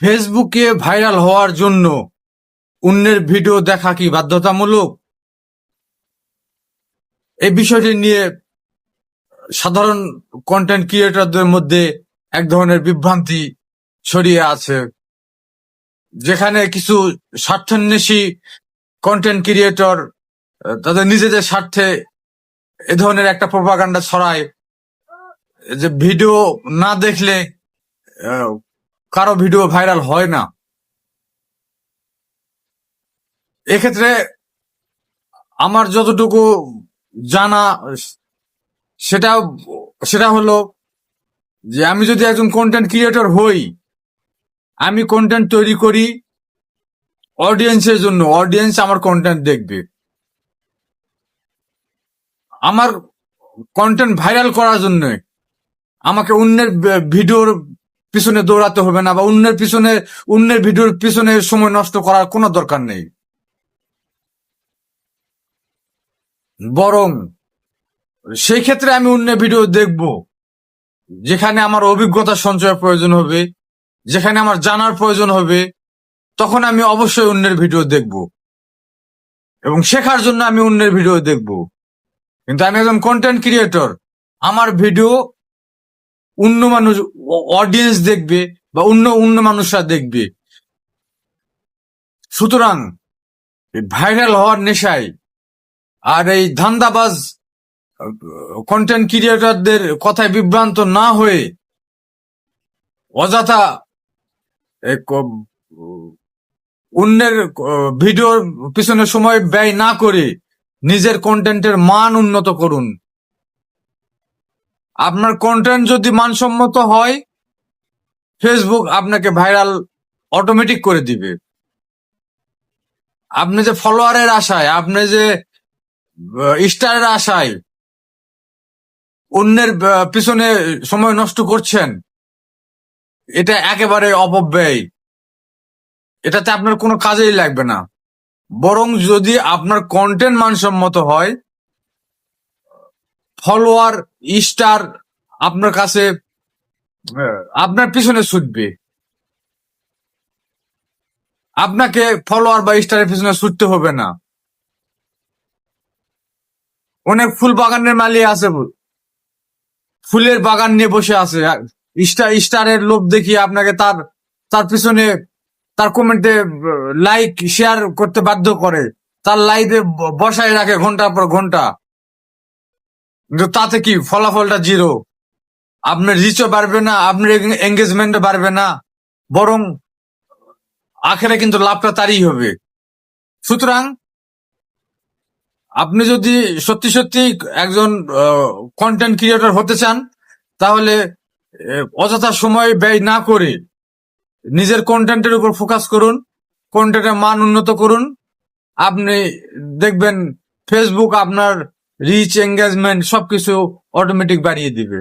ফেসবুকে ভাইরাল হওয়ার জন্য অন্যের ভিডিও দেখা কি বাধ্যতামূলক? এই বিষয়টি নিয়ে সাধারণ কন্টেন্ট ক্রিয়েটরদের মধ্যে এক ধরনের বিভ্রান্তি ছড়িয়ে আছে। যেখানে কিছু স্বার্থান্বেষী কন্টেন্ট ক্রিয়েটর তাদের নিজেদের স্বার্থে এ ধরনের একটা প্রপাগান্ডা ছড়ায় যে ভিডিও না দেখলে কারও ভিডিও ভাইরাল হয় না। এক্ষেত্রে আমার যতটুকু জানা, সেটা সেটা হলো যে আমি যদি একজন কন্টেন্ট ক্রিয়েটর হই, আমি কন্টেন্ট তৈরি করি অডিয়েন্সের জন্য অডিয়েন্স আমার কন্টেন্ট দেখবে। আমার কন্টেন্ট ভাইরাল করার জন্য আমাকে অন্যের ভিডিওর পিছনে দৌড়াতে হবে না বা অন্যের পিছনে, অন্যের ভিডিওর পিছনে সময় নষ্ট করার কোনো দরকার নেই। বরং সেই ক্ষেত্রে আমি অন্যের ভিডিও দেখব, যেখানে আমার অভিজ্ঞতা সঞ্চয়ের প্রয়োজন হবে, যেখানে আমার জানার প্রয়োজন হবে, তখন আমি অবশ্যই অন্যের ভিডিও দেখব। এবং শেখার জন্য আমি অন্যের ভিডিও দেখব। কিন্তু আমি একজন কন্টেন্ট ক্রিয়েটর আমার ভিডিও অন্য মানুষ অডিয়েন্স দেখবে বা অন্য অন্য মানুষরা দেখবে। সুতরাং ভাইরাল হওয়ার নেশায় আর এই ধান্দাবাজ কন্টেন্ট ক্রিয়েটরদের কথায় বিভ্রান্ত না হয়ে অযথা অন্যের ভিডিওর পিছনে সময় ব্যয় না করে নিজের কন্টেন্টের মান উন্নত করুন। আপনার কন্টেন্ট যদি মানসম্মত হয় ফেসবুক আপনাকে ভাইরাল অটোমেটিক করে দিবে। আপনি যে ফলোয়ারের আশায়, আপনি যে স্টারের আশায় অন্যের পিছনে সময় নষ্ট করছেন, এটা একেবারে অপব্যয়। এটাতে আপনার কোনো কাজেই লাগবে না। বরং যদি আপনার কন্টেন্ট মানসম্মত হয় ফলোয়ার স্টার আপনার কাছে আহ, আপনার পিছনে ছুটবে। আপনাকে ফলোয়ার বা স্টারের পিছনে ছুটতে হবে না। অনেক ফুল বাগানের মালি আছে ফুলের বাগান নিয়ে বসে আছে। স্টার স্টারের লোভ দেখিয়ে আপনাকে তার তার পিছনে তার কমেন্টে লাইক শেয়ার করতে বাধ্য করে। তার লাইভে বসায় রাখে ঘণ্টার পর ঘণ্টা। কিন্তু তাতে কি ফলাফলটা জিরো? আপনার রিচও বাড়বে না, আপনার এঙ্গেজমেন্টও বাড়বে না, বরং আখেরে কিন্তু লাভটা তারই হবে। সুতরাং আপনি যদি সত্যি সত্যি একজন কন্টেন্ট ক্রিয়েটর হতে চান, তাহলে অযথা সময় ব্যয় না করে নিজের কন্টেন্টের উপর ফোকাস করুন কন্টেন্টের মান উন্নত করুন। আপনি দেখবেন ফেসবুক আপনার রিচ এঙ্গেজমেন্ট সবকিছু অটোমেটিক বাড়িয়ে দিবে।